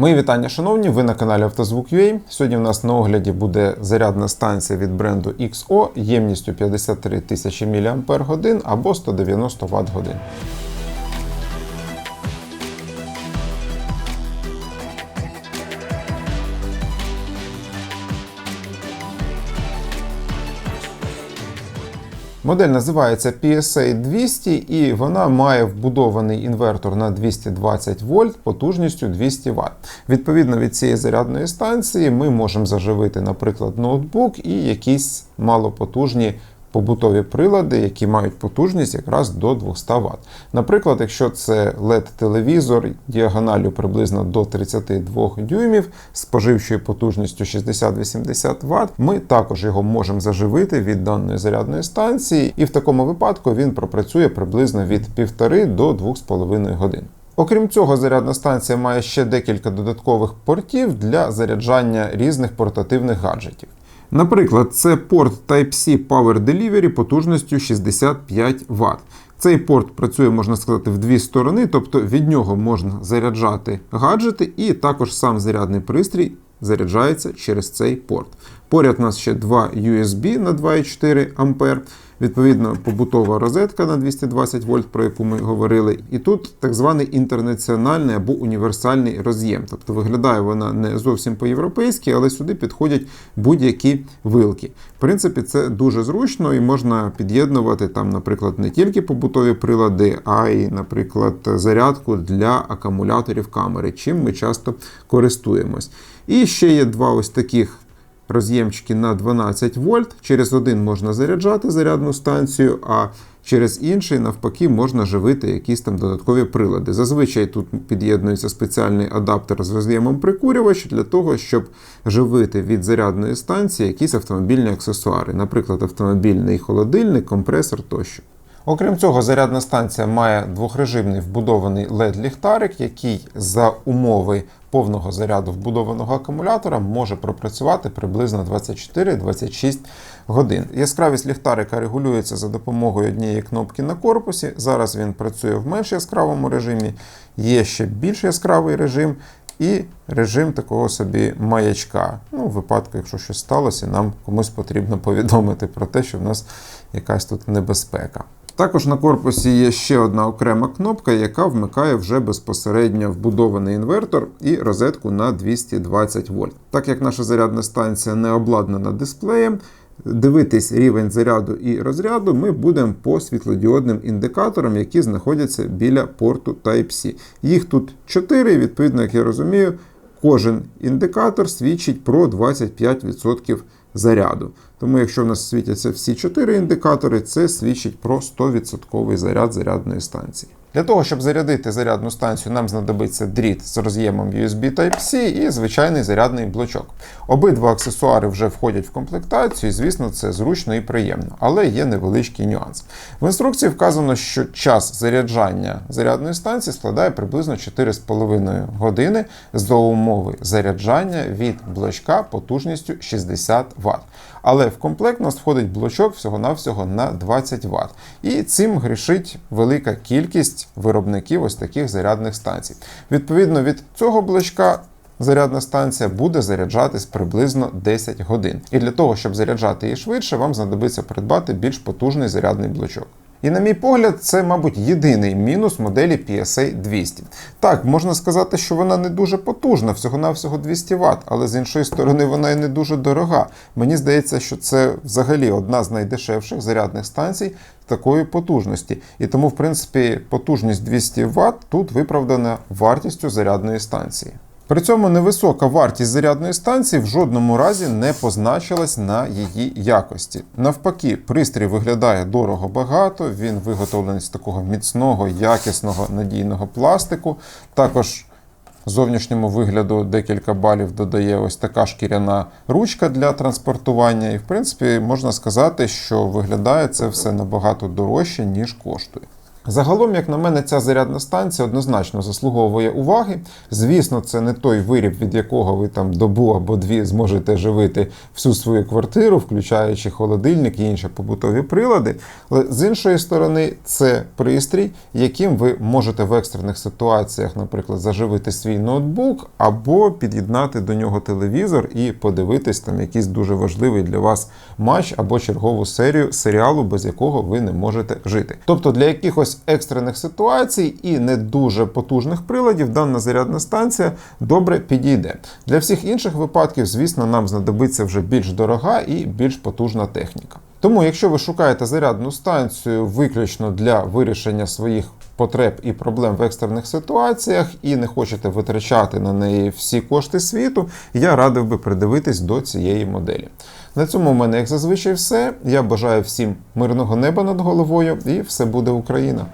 Мої вітання, шановні, ви на каналі Автозвук.ua. Сьогодні в нас на огляді буде зарядна станція від бренду XO ємністю 53 тисячі мАч або 190 Вт годин. Модель називається PSA 200 і вона має вбудований інвертор на 220 вольт потужністю 200 Вт. Відповідно від цієї зарядної станції ми можемо заживити, наприклад, ноутбук і якісь малопотужні побутові прилади, які мають потужність якраз до 200 Вт. Наприклад, якщо це LED-телевізор діагоналю приблизно до 32 дюймів з споживчою потужністю 60-80 Вт, ми також його можемо заживити від даної зарядної станції, і в такому випадку він пропрацює приблизно від 1,5 до 2,5 годин. Окрім цього, зарядна станція має ще декілька додаткових портів для заряджання різних портативних гаджетів. Наприклад, це порт Type-C Power Delivery потужністю 65 Вт. Цей порт працює, можна сказати, в дві сторони, тобто від нього можна заряджати гаджети, і також сам зарядний пристрій заряджається через цей порт. Поряд у нас ще два USB на 2,4 А. Відповідно, побутова розетка на 220 вольт, про яку ми говорили. І тут так званий інтернаціональний або універсальний роз'єм. Тобто виглядає вона не зовсім по-європейськи, але сюди підходять будь-які вилки. В принципі, це дуже зручно і можна під'єднувати там, наприклад, не тільки побутові прилади, а й, наприклад, зарядку для акумуляторів камери, чим ми часто користуємось. І ще є два ось таких роз'ємчики на 12 вольт. Через один можна заряджати зарядну станцію, а через інший, навпаки, можна живити якісь там додаткові прилади. Зазвичай тут під'єднується спеціальний адаптер з роз'ємом прикурювач для того, щоб живити від зарядної станції якісь автомобільні аксесуари, наприклад, автомобільний холодильник, компресор тощо. Окрім цього, зарядна станція має двохрежимний вбудований LED-ліхтарик, який за умови повного заряду вбудованого акумулятора може пропрацювати приблизно 24-26 годин. Яскравість ліхтарика регулюється за допомогою однієї кнопки на корпусі. Зараз він працює в менш яскравому режимі, є ще більш яскравий режим. І режим такого собі маячка. Ну, в випадку, якщо щось сталося, нам комусь потрібно повідомити про те, що в нас якась тут небезпека. Також на корпусі є ще одна окрема кнопка, яка вмикає вже безпосередньо вбудований інвертор і розетку на 220 вольт. Так як наша зарядна станція не обладнана дисплеєм, дивитись рівень заряду і розряду ми будемо по світлодіодним індикаторам, які знаходяться біля порту Type-C. Їх тут 4, відповідно, як я розумію, кожен індикатор свідчить про 25% заряду. Тому, якщо в нас світяться всі чотири індикатори, це свідчить про 100% заряд зарядної станції. Для того, щоб зарядити зарядну станцію, нам знадобиться дріт з роз'ємом USB Type-C і звичайний зарядний блочок. Обидва аксесуари вже входять в комплектацію, і, звісно, це зручно і приємно, але є невеличкий нюанс. В інструкції вказано, що час заряджання зарядної станції складає приблизно 4,5 години за умови заряджання від блочка потужністю 60 Вт. Але в комплект у нас входить блочок всього-навсього на 20 Вт. І цим грішить велика кількість виробників ось таких зарядних станцій. Відповідно від цього блочка. Зарядна станція буде заряджатись приблизно 10 годин. І для того, щоб заряджати її швидше, вам знадобиться придбати більш потужний зарядний блочок. І, на мій погляд, це, мабуть, єдиний мінус моделі PSA 200. Так, можна сказати, що вона не дуже потужна, всього-навсього 200 Вт, але з іншої сторони вона і не дуже дорога. Мені здається, що це взагалі одна з найдешевших зарядних станцій такої потужності. І тому, в принципі, потужність 200 Вт тут виправдана вартістю зарядної станції. При цьому невисока вартість зарядної станції в жодному разі не позначилась на її якості. Навпаки, пристрій виглядає дорого багато, він виготовлений з такого міцного, якісного надійного пластику. Також зовнішньому вигляду декілька балів додає ось така шкіряна ручка для транспортування. І, в принципі, можна сказати, що виглядає це все набагато дорожче, ніж коштує. Загалом, як на мене, ця зарядна станція однозначно заслуговує уваги. Звісно, це не той виріб, від якого ви там добу або дві зможете живити всю свою квартиру, включаючи холодильник і інші побутові прилади. Але з іншої сторони, це пристрій, яким ви можете в екстрених ситуаціях, наприклад, заживити свій ноутбук або під'єднати до нього телевізор і подивитись там якийсь дуже важливий для вас матч або чергову серію серіалу, без якого ви не можете жити. Тобто для якихось екстрених ситуацій і не дуже потужних приладів дана зарядна станція добре підійде. Для всіх інших випадків, звісно, нам знадобиться вже більш дорога і більш потужна техніка. Тому, якщо ви шукаєте зарядну станцію виключно для вирішення своїх потреб і проблем в екстрених ситуаціях і не хочете витрачати на неї всі кошти світу, я радив би придивитись до цієї моделі. На цьому в мене, як зазвичай, все. Я бажаю всім мирного неба над головою і все буде Україна!